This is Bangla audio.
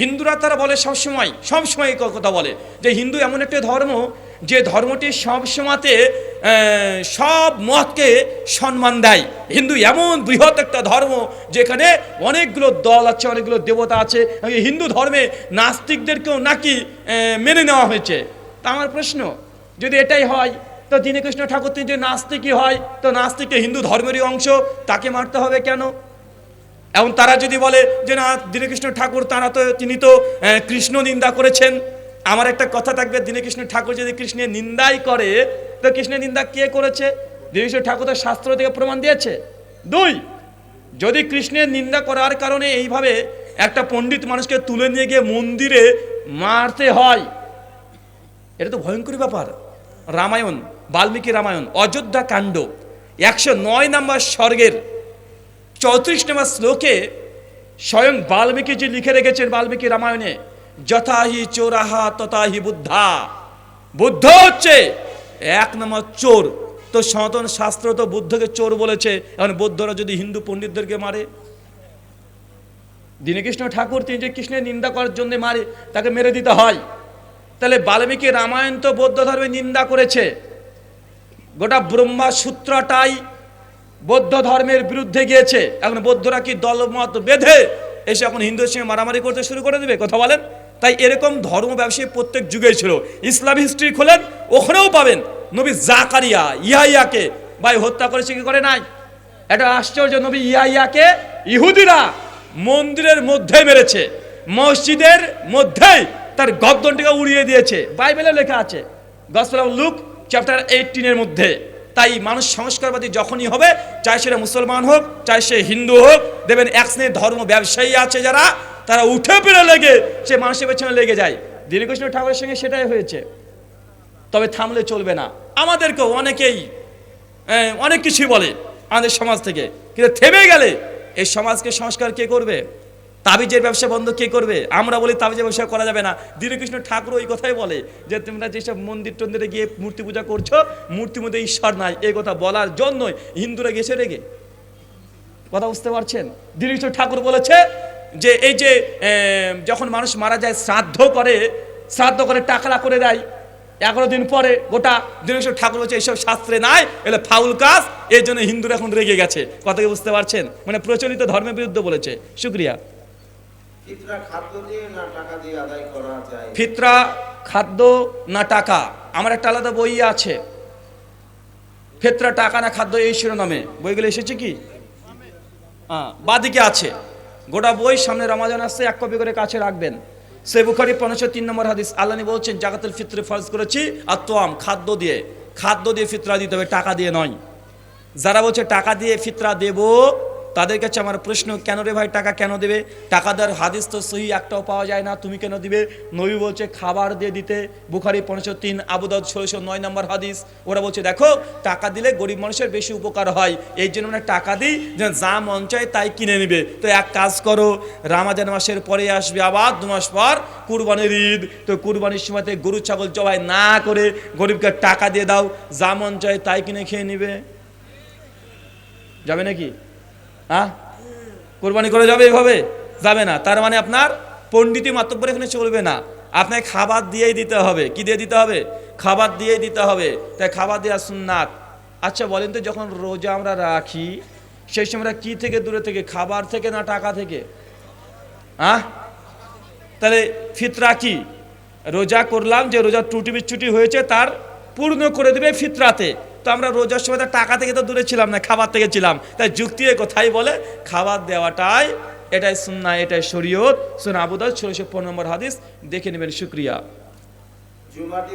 হিন্দুরা তারা বলে সবসময় সবসময় কথা বলে যে হিন্দু এমন একটা ধর্ম যে ধর্মটি সবসময়তে সব মতকে সম্মান দেয়। হিন্দু এমন বৃহৎ একটা ধর্ম যেখানে অনেকগুলো দল আছে, অনেকগুলো দেবতা আছে হিন্দু ধর্মে নাস্তিকদেরকেও নাকি মেনে নেওয়া হয়েছে। তা আমার প্রশ্ন, যদি এটাই হয়, তো দীনকৃষ্ণ ঠাকুর তিনি যে নাস্তিকই হয়, তো নাস্তিককে হিন্দু ধর্মেরই অংশ, তাকে মারতে হবে কেন? এবং তারা যদি বলে যে না, দীনকৃষ্ণ ঠাকুর, তারা তো, তিনি তো কৃষ্ণ নিন্দা করেছেন। আমার একটা কথা থাকবে, দীনকৃষ্ণ ঠাকুর যদি কৃষ্ণের নিন্দাই করে, তো কৃষ্ণের নিন্দা কে করেছে? দীনকৃষ্ণ ঠাকুর তো শাস্ত্র থেকে প্রমাণ দিয়েছে। দুই, যদি কৃষ্ণের নিন্দা করার কারণে এইভাবে একটা পণ্ডিত মানুষকে তুলে নিয়ে গিয়ে মন্দিরে মারতে হয়, এটা তো ভয়ঙ্কর ব্যাপার। রামায়ণ, বাল্মীকি রামায়ণ, অযোধ্যা কাণ্ড, একশো নয় নম্বর স্বর্গের চৌত্রিশ নম্বর শ্লোকে স্বয়ং বাল্মীকি যে লিখে রেখেছেন বাল্মীকি রামায়ণে, যথাহি চোরাহা তথাহি বুদ্ধা। বুদ্ধ হচ্ছে এক নম্বর চোর। তো সনাতন শাস্ত্র তো বুদ্ধকে চোর বলেছে। এখন বৌদ্ধরা যদি হিন্দু পণ্ডিতদেরকে মারে, দীনকৃষ্ণ ঠাকুর তিনি যে কৃষ্ণের নিন্দা করার জন্য মারে, তাকে মেরে দিতে হয়। তাহলে বাল্মীকি রামায়ণ তো বৌদ্ধ ধর্মের নিন্দা করেছে। গোটা ব্রহ্মা সূত্রটাই বৌদ্ধ ধর্মের বিরুদ্ধে গিয়েছে। এখন বৌদ্ধরা কি দলমত বেঁধে এসে এখন হিন্দুর সঙ্গে মারামারি করতে শুরু করে দেবে? কথা বলেন। তাই এরকম ধর্ম ব্যবসায়ী প্রত্যেক যুগেই ছিল। ইসলাম হিস্ট্রি খোলেন, ওখানেও পাবেন। নবী জাকারিয়া ইয়াইয়াকে ভাই, হত্যা করেছে কি করে নাই? এটা আশ্চর্য, নবী ইয়াইয়াকে ইহুদিরা মন্দিরের মধ্যে মেরেছে। মসজিদের মধ্যেই তার গদ্দনটিকে উড়িয়ে দিয়েছে। বাইবেলে লেখা আছে। গসপেল লুক চ্যাপ্টার এইটিনের মধ্যে। তাই মানুষ সংস্কারবাদী যখনই হবে, চাই সেটা মুসলমান হোক, চাই সে হিন্দু হোক দেখবেন এক শ্রেণির ধর্ম ব্যবসায়ী আছে যারা, তারা উঠে পেরে লেগে সে মানুষের পেছনে লেগে যায়। দীর্ঘকৃষ্ণ ঠাকুরের সঙ্গে সেটাই হয়েছে। তবে থামলে চলবে না। আমাদেরকেও অনেকেই অনেক কিছুই বলে আমাদের সমাজ থেকে। কিন্তু থেমে গেলে এই সমাজকে সংস্কার কে করবে? তাবিজের ব্যবসা বন্ধ কে করবে? আমরা বলি তাবিজের ব্যবসা করা যাবে না। দীনকৃষ্ণ ঠাকুর ওই কথাই বলে যে, তোমরা যেসব মন্দির টন্দিরে গিয়ে মূর্তি পূজা করছ, মূর্তির মধ্যে ঈশ্বর নাই। এই কথা বলার জন্যই হিন্দুরা গেছে রেগে। কথা বুঝতে পারছেন? দীনকৃষ্ণ ঠাকুর বলেছে যে, এই যে যখন মানুষ মারা যায়, শ্রাদ্ধ করে শ্রাদ্ধ করে টাকলা করে দেয়, এগারো দিন পরে গোটা দীনেশ্বর ঠাকুর বলছে, এইসব শাস্ত্রে নাই এলে ফাউল কাজ। এই জন্য হিন্দুরা এখন রেগে গেছে। কথা কি বুঝতে পারছেন? মানে প্রচলিত ধর্মের বিরুদ্ধে বলেছে। শুক্রিয়া। ফিতরা খাদ্য না টাকা আমার একটা আলাদা বই আছে। ফিতরা টাকা না খাদ্য, এই শিরোনামে। বইগুলো এসেছে কি? হ্যাঁ বাদিকে আছে। গোটা বই সামনে রমাজান আসছে, এক কপি করে কাছে রাখবেন। সে বুখারি পনেরোশো তিন নম্বর হাদিস আল্লানি বলছেন জাগাতুল ফিতরে ফরজ করেছি আর তোয়াম, খাদ্য দিয়ে। খাদ্য দিয়ে ফিতরা দিতে হবে, টাকা দিয়ে নয়। যারা বলছে, টাকা দিয়ে ফিতরা দেব তাদের কাছে আমার প্রশ্ন, কেন রে ভাই টাকা কেন দেবে? টাকা দেওয়ার হাদিস তো সহি, একটাও পাওয়া যায় না, তুমি কেন দিবে? নবী বলছে, খাবার দিয়ে দিতে। বুখারি পনেরোশো তিন আবুদাউদ ষোলোশো নয় নম্বর হাদিস। ওরা বলছে, দেখো, টাকা দিলে গরিব মানুষের বেশি উপকার হয়। এই জন্য আমরা টাকা দিই, যে যা মন চায় তাই কিনে নেবে। তো এক কাজ করো, রামাজান মাসের পরে আসবে আবার, দু মাস পর কুরবানির ঈদ। তো কুরবানির সময়তে গরু, ছাগল জবাই না করে গরিবকে টাকা দিয়ে দাও, যা মন চায় তাই কিনে খেয়ে নিবে। যাবে নাকি? হ্যাঁ? কোরবানি করে যাবে এভাবে? যাবে না। তার মানে আপনার পণ্ডিতি মাতব্বর এখানে চলবে না, আপনাকে খাবার দিয়েই দিতে হবে। কি দিয়ে দিতে হবে? খাবার দিয়েই দিতে হবে। তাই খাবার দেওয়া সুন্নাত। আচ্ছা বলেন তো, যখন রোজা আমরা রাখি, সেই সময় কি থেকে দূরে থেকে? খাবার থেকে না টাকা থেকে? হ্যাঁ? তাহলে ফিতরা কি? রোজা করলাম যে রোজা ত্রুটি বিচ্ছুটি হয়েছে, তার পূর্ণ করে দেবে ফিতরাতে। তো আমরা রোজার সময় টাকা থেকে তো দূরে ছিলাম না, খাবার থেকে ছিলাম। তাই যুক্তি কথাই বলে, খাবার দেওয়াটাই, এটাই সুন্না এটাই শরীয়ত। সুন আবুদাল ষোলোশো পনেরো নম্বর হাদিস, দেখে নেবেন, শুক্রিয়া।